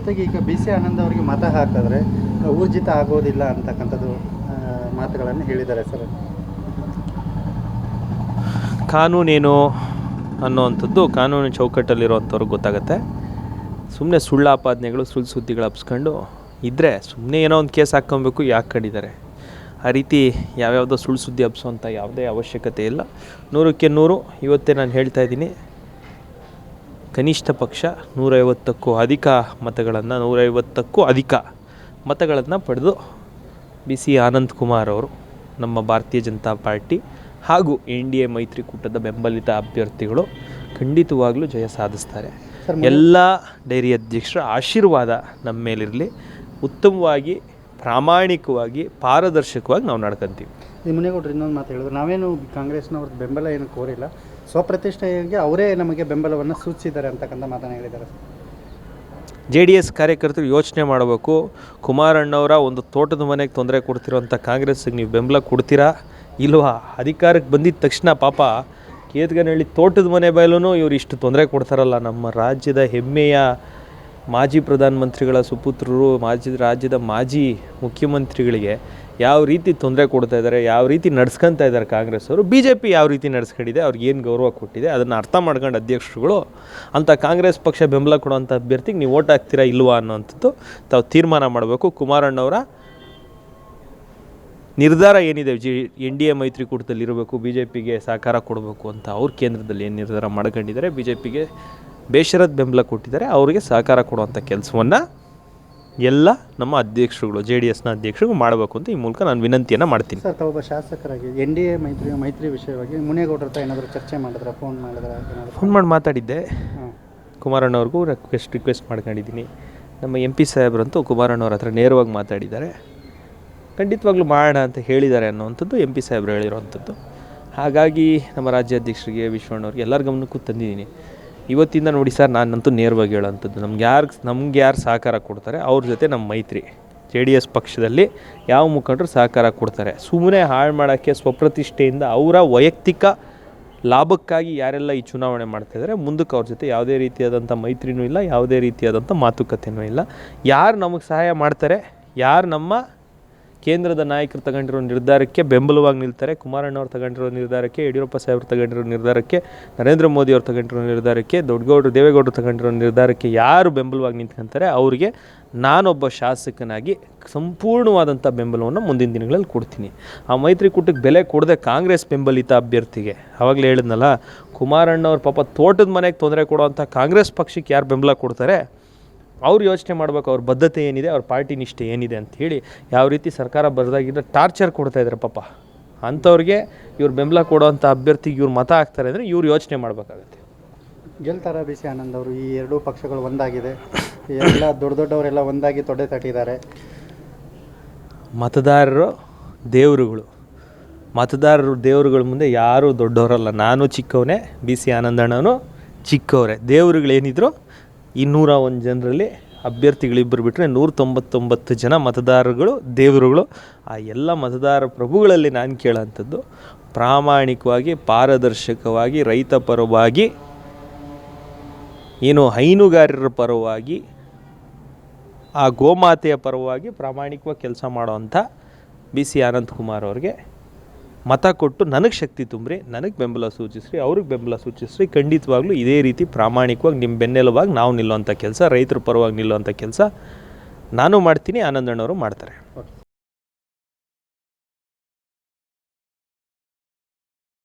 ಜೊತೆಗೆ ಈಗ B C Anand ಅವರಿಗೆ ಮತ ಹಾಕಿದ್ರೆ ಊರ್ಜಿತ ಆಗೋದಿಲ್ಲ ಅಂತಕ್ಕಂಥದ್ದು ಮಾತುಗಳನ್ನು ಹೇಳಿದ್ದಾರೆ ಸರ್. ಕಾನೂನೇನು ಅನ್ನೋವಂಥದ್ದು ಕಾನೂನು ಚೌಕಟ್ಟಲ್ಲಿರುವಂಥವ್ರಿಗೆ ಗೊತ್ತಾಗುತ್ತೆ. ಸುಮ್ಮನೆ ಸುಳ್ಳು ಆಪಾದನೆಗಳು, ಸುಳ್ಳು ಸುದ್ದಿಗಳು ಹಬ್ಸ್ಕೊಂಡು ಇದ್ದರೆ ಸುಮ್ಮನೆ ಏನೋ ಒಂದು ಕೇಸ್ ಹಾಕ್ಕೊಬೇಕು, ಯಾಕೆ ಕಂಡಿದ್ದಾರೆ ಆ ರೀತಿ ಯಾವ್ಯಾವುದೋ ಸುಳ್ಳು ಸುದ್ದಿ ಹಬ್ಸೋಂಥ ಯಾವುದೇ ಅವಶ್ಯಕತೆ ಇಲ್ಲ. ನೂರಕ್ಕೆ ನೂರು, ಇವತ್ತೇ ನಾನು ಹೇಳ್ತಾ ಇದ್ದೀನಿ. ಕನಿಷ್ಠ ಪಕ್ಷ ನೂರೈವತ್ತಕ್ಕೂ ಅಧಿಕ ಮತಗಳನ್ನು ನೂರೈವತ್ತಕ್ಕೂ ಅಧಿಕ ಮತಗಳನ್ನು ಪಡೆದು ಬಿ ಸಿ ಆನಂದ್ ಕುಮಾರ್ ಅವರು ನಮ್ಮ ಭಾರತೀಯ ಜನತಾ ಪಾರ್ಟಿ ಹಾಗೂ ಎನ್ ಡಿ ಎ ಮೈತ್ರಿಕೂಟದ ಬೆಂಬಲಿತ ಅಭ್ಯರ್ಥಿಗಳು ಖಂಡಿತವಾಗಲೂ ಜಯ ಸಾಧಿಸ್ತಾರೆ. ಎಲ್ಲ ಡೈರಿ ಅಧ್ಯಕ್ಷರ ಆಶೀರ್ವಾದ ನಮ್ಮ ಮೇಲಿರಲಿ. ಉತ್ತಮವಾಗಿ ಪ್ರಾಮಾಣಿಕವಾಗಿ ಪಾರದರ್ಶಕವಾಗಿ ನಾವು ನಡ್ಕೊಂತೀವಿ. ಈ ಮುನೇಗೌಡರು ಇನ್ನೊಂದು ಮಾತು ಹೇಳಿದ್ರು. ನಾವೇನು ಕಾಂಗ್ರೆಸ್ನವ್ರದ್ದು ಬೆಂಬಲ ಏನು ಕೋರಿಲ್ಲ. ಸ್ವಪ್ರತಿಷ್ಠೆಗೆ ಅವರೇ ನಮಗೆ ಬೆಂಬಲವನ್ನು ಸೂಚಿಸಿದ್ದಾರೆ ಅಂತಕ್ಕಂಥ ಮಾತನ್ನು ಹೇಳಿದ್ದಾರೆ ಜೆ ಡಿ ಎಸ್ ಕಾರ್ಯಕರ್ತರು ಯೋಚನೆ ಮಾಡಬೇಕು. ಕುಮಾರಣ್ಣವರ ಒಂದು ತೋಟದ ಮನೆಗೆ ತೊಂದರೆ ಕೊಡ್ತಿರೋಂಥ ಕಾಂಗ್ರೆಸ್ಗೆ ನೀವು ಬೆಂಬಲ ಕೊಡ್ತೀರಾ? ಇಲ್ವಾ? ಅಧಿಕಾರಕ್ಕೆ ಬಂದಿದ್ದ ತಕ್ಷಣ ಪಾಪ ಕೇತ್ಗನಹಳ್ಳಿ ತೋಟದ ಮನೆ ಬಯಲೂ ಇವರು ಇಷ್ಟು ತೊಂದರೆ ಕೊಡ್ತಾರಲ್ಲ. ನಮ್ಮ ರಾಜ್ಯದ ಹೆಮ್ಮೆಯ ಮಾಜಿ ಪ್ರಧಾನಮಂತ್ರಿಗಳ ಸುಪುತ್ರರು, ಮಾಜಿ ರಾಜ್ಯದ ಮಾಜಿ ಮುಖ್ಯಮಂತ್ರಿಗಳಿಗೆ ಯಾವ ರೀತಿ ತೊಂದರೆ ಕೊಡ್ತಾ ಇದ್ದಾರೆ, ಯಾವ ರೀತಿ ನಡ್ಸ್ಕೊತಾ ಇದ್ದಾರೆ ಕಾಂಗ್ರೆಸ್ ಅವರು ಬಿ ಜೆ ಪಿ ಯಾವ ರೀತಿ ನಡ್ಸ್ಕೊಂಡಿದೆ, ಅವ್ರಿಗೆ ಏನು ಗೌರವ ಕೊಟ್ಟಿದೆ, ಅದನ್ನು ಅರ್ಥ ಮಾಡ್ಕೊಂಡು ಅಧ್ಯಕ್ಷರುಗಳು ಅಂಥ ಕಾಂಗ್ರೆಸ್ ಪಕ್ಷ ಬೆಂಬಲ ಕೊಡುವಂಥ ಅಭ್ಯರ್ಥಿಗೆ ನೀವು ಓಟ್ ಹಾಕ್ತೀರಾ ಇಲ್ವಾ ಅನ್ನೋಂಥದ್ದು ತಾವು ತೀರ್ಮಾನ ಮಾಡಬೇಕು. ಕುಮಾರಣ್ಣವರ ನಿರ್ಧಾರ ಏನಿದೆ? ಜಿ, ಎನ್ ಡಿ ಎ ಮೈತ್ರಿಕೂಟದಲ್ಲಿ ಇರಬೇಕು ಬಿ ಜೆ ಪಿಗೆ ಸಹಕಾರ ಕೊಡಬೇಕು ಅಂತ ಅವ್ರ ಕೇಂದ್ರದಲ್ಲಿ ಏನು ನಿರ್ಧಾರ ಮಾಡ್ಕೊಂಡಿದ್ದಾರೆ? ಬಿ ಜೆ ಪಿಗೆ ಬೇಷರತ್ ಬೆಂಬಲ ಕೊಟ್ಟಿದ್ದಾರೆ ಅವರಿಗೆ ಸಹಕಾರ ಕೊಡುವಂಥ ಕೆಲಸವನ್ನು ಎಲ್ಲ ನಮ್ಮ ಅಧ್ಯಕ್ಷರುಗಳು ಜೆ ಡಿ ಎಸ್ನ ಅಧ್ಯಕ್ಷರು ಮಾಡಬೇಕು ಅಂತ ಈ ಮೂಲಕ ನಾನು ವಿನಂತಿಯನ್ನು ಮಾಡ್ತೀನಿ. ಸರ್ ತಾವೊಬ್ಬ ಶಾಸಕರಾಗಿ ಎನ್ ಡಿ ಎ ಮೈತ್ರಿ ಮೈತ್ರಿ ವಿಷಯವಾಗಿ ಮುನೇಗೌಡರ ಹತ್ರ ಏನಾದರೂ ಚರ್ಚೆ ಮಾಡಿದ್ರ ಫೋನ್ ಮಾಡಿದ್ರೆ ಫೋನ್ ಮಾಡಿ ಮಾತಾಡಿದ್ದೆ. ಕುಮಾರಣ್ಣವ್ರಿಗೂ ರಿಕ್ವೆಸ್ಟ್ ರಿಕ್ವೆಸ್ಟ್ ಮಾಡ್ಕೊಂಡಿದ್ದೀನಿ. ನಮ್ಮ ಎಂ ಪಿ ಸಾಹೇಬ್ರಂತೂ ಕುಮಾರಣ್ಣವ್ರ ಹತ್ರ ನೇರವಾಗಿ ಮಾತಾಡಿದ್ದಾರೆ. ಖಂಡಿತವಾಗ್ಲೂ ಮಾಡೋಣ ಅಂತ ಹೇಳಿದ್ದಾರೆ ಅನ್ನೋವಂಥದ್ದು ಎಂ ಪಿ ಸಾಹೇಬ್ರು ಹೇಳಿರೋವಂಥದ್ದು. ಹಾಗಾಗಿ ನಮ್ಮ ರಾಜ್ಯಾಧ್ಯಕ್ಷರಿಗೆ ವಿಶ್ವಣ್ಣವ್ರಿಗೆ ಎಲ್ಲರ ಗಮನಕ್ಕೂ ತಂದಿದ್ದೀನಿ. ಇವತ್ತಿಂದ ನೋಡಿ ಸರ್ ನಾನಂತೂ ನೇರವಾಗಿ ಹೇಳೋವಂಥದ್ದು ನಮ್ಗೆ ಯಾರು ನಮ್ಗೆ ಯಾರು ಸಹಕಾರ ಕೊಡ್ತಾರೆ, ಅವ್ರ ಜೊತೆ ನಮ್ಮ ಮೈತ್ರಿ. ಜೆ ಡಿ ಎಸ್ ಪಕ್ಷದಲ್ಲಿ ಯಾವ ಮುಖಂಡರು ಸಹಕಾರ ಕೊಡ್ತಾರೆ? ಸುಮ್ಮನೆ ಹಾಳು ಮಾಡೋಕ್ಕೆ ಸ್ವಪ್ರತಿಷ್ಠೆಯಿಂದ ಅವರ ವೈಯಕ್ತಿಕ ಲಾಭಕ್ಕಾಗಿ ಯಾರೆಲ್ಲ ಈ ಚುನಾವಣೆ ಮಾಡ್ತಾಯಿದ್ದಾರೆ ಮುಂದಕ್ಕೆ ಅವ್ರ ಜೊತೆ ಯಾವುದೇ ರೀತಿಯಾದಂಥ ಮೈತ್ರಿನೂ ಇಲ್ಲ, ಯಾವುದೇ ರೀತಿಯಾದಂಥ ಮಾತುಕತೆನೂ ಇಲ್ಲ. ಯಾರು ನಮಗೆ ಸಹಾಯ ಮಾಡ್ತಾರೆ? ಯಾರು ನಮ್ಮ ಕೇಂದ್ರದ ನಾಯಕರು ತಗೊಂಡಿರೋ ನಿರ್ಧಾರಕ್ಕೆ ಬೆಂಬಲವಾಗಿ ನಿಲ್ತಾರೆ. ಕುಮಾರಣ್ಣವ್ರು ತಗೊಂಡಿರೋ ನಿರ್ಧಾರಕ್ಕೆ, ಯಡಿಯೂರಪ್ಪ ಸಾಹೇಬ್ರು ತಗೊಂಡಿರೋ ನಿರ್ಧಾರಕ್ಕೆ, ನರೇಂದ್ರ ಮೋದಿ ಅವರು ತಗೊಂಡಿರೋ ನಿರ್ಧಾರಕ್ಕೆ, ದೊಡ್ಡಗೌಡರು, ದೇವೇಗೌಡರು ತಗೊಂಡಿರೋ ನಿರ್ಧಾರಕ್ಕೆ ಯಾರು ಬೆಂಬಲವಾಗಿ ನಿಂತ್ಕೊಂತಾರೆ, ಅವರಿಗೆ ನಾನೊಬ್ಬ ಶಾಸಕನಾಗಿ ಸಂಪೂರ್ಣವಾದಂಥ ಬೆಂಬಲವನ್ನು ಮುಂದಿನ ದಿನಗಳಲ್ಲಿ ಕೊಡ್ತೀನಿ. ಆ ಮೈತ್ರಿಕೂಟಕ್ಕೆ ಬೆಲೆ ಕೊಡದೆ ಕಾಂಗ್ರೆಸ್ ಬೆಂಬಲಿತ ಅಭ್ಯರ್ಥಿಗೆ ಆವಾಗಲೇ ಹೇಳಿದ್ನಲ್ಲ ಕುಮಾರಣ್ಣವ್ರ ಪಾಪ ತೋಟದ ಮನೆಗೆ ತೊಂದರೆ ಕೊಡುವಂಥ ಕಾಂಗ್ರೆಸ್ ಪಕ್ಷಕ್ಕೆ ಯಾರು ಬೆಂಬಲ ಕೊಡ್ತಾರೆ? ಅವ್ರು ಯೋಚನೆ ಮಾಡಬೇಕು ಅವ್ರ ಬದ್ಧತೆ ಏನಿದೆ ಅವ್ರ ಪಾರ್ಟಿ ನಿಷ್ಠೆ ಏನಿದೆ ಅಂತ ಹೇಳಿ ಯಾವ ರೀತಿ ಸರ್ಕಾರ ಬರೆದಾಗಿದ್ದರೆ ಟಾರ್ಚರ್ ಕೊಡ್ತಾ ಇದ್ದಾರೆ ಪಾಪ. ಅಂಥವ್ರಿಗೆ ಇವ್ರು ಬೆಂಬಲ ಕೊಡೋವಂಥ ಅಭ್ಯರ್ಥಿಗೆ ಇವ್ರು ಮತ ಹಾಕ್ತಾರೆ ಅಂದರೆ ಇವ್ರು ಯೋಚನೆ ಮಾಡಬೇಕಾಗತ್ತೆ. ಗೆಲ್ತಾರ ಬಿ ಸಿ ಆನಂದ್ ಅವರು ಈ ಎರಡೂ ಪಕ್ಷಗಳು ಒಂದಾಗಿದೆ. ಎಲ್ಲ ದೊಡ್ಡ ದೊಡ್ಡವರೆಲ್ಲ ಒಂದಾಗಿ ತೊಡೆ ತಟ್ಟಿದ್ದಾರೆ. ಮತದಾರರು ದೇವರುಗಳು. ಮತದಾರರು ದೇವರುಗಳ ಮುಂದೆ ಯಾರೂ ದೊಡ್ಡವರಲ್ಲ. ನಾನು ಚಿಕ್ಕವನೇ ಬಿ ಸಿ ಆನಂದಣ್ಣನು ಚಿಕ್ಕವರೇ. ದೇವರುಗಳೇನಿದ್ರು ಇನ್ನೂರ ಒಂದು ಜನರಲ್ಲಿ ಅಭ್ಯರ್ಥಿಗಳಿಬ್ಬರು ಬಿಟ್ಟರೆ ನೂರ ತೊಂಬತ್ತೊಂಬತ್ತು ಜನ ಮತದಾರರುಗಳು, ದೇವರುಗಳು. ಆ ಎಲ್ಲ ಮತದಾರ ಪ್ರಭುಗಳಲ್ಲಿ ನಾನು ಕೇಳೋಂಥದ್ದು, ಪ್ರಾಮಾಣಿಕವಾಗಿ, ಪಾರದರ್ಶಕವಾಗಿ, ರೈತ ಪರವಾಗಿ, ಏನು ಹೈನುಗಾರರ ಪರವಾಗಿ, ಆ ಗೋಮಾತೆಯ ಪರವಾಗಿ ಪ್ರಾಮಾಣಿಕವಾಗಿ ಕೆಲಸ ಮಾಡೋವಂಥ ಬಿ ಸಿ ಅನಂತಕುಮಾರ್ ಕುಮಾರ್ ಅವ್ರಿಗೆ ಮತ ಕೊಟ್ಟು ನನಗೆ ಶಕ್ತಿ ತುಂಬ್ರಿ, ನನಗೆ ಬೆಂಬಲ ಸೂಚಿಸ್ರಿ, ಅವ್ರಿಗೆ ಬೆಂಬಲ ಸೂಚಿಸ್ರಿ. ಖಂಡಿತವಾಗ್ಲೂ ಇದೇ ರೀತಿ ಪ್ರಾಮಾಣಿಕವಾಗಿ ನಿಮ್ಮ ಬೆನ್ನೆಲುವಾಗಿ ನಾವು ನಿಲ್ಲುವಂಥ ಕೆಲಸ, ರೈತರ ಪರವಾಗಿ ನಿಲ್ಲುವಂಥ ಕೆಲಸ ನಾನು ಮಾಡ್ತೀನಿ ಆನಂದಣ್ಣವರು ಮಾಡ್ತಾರೆ.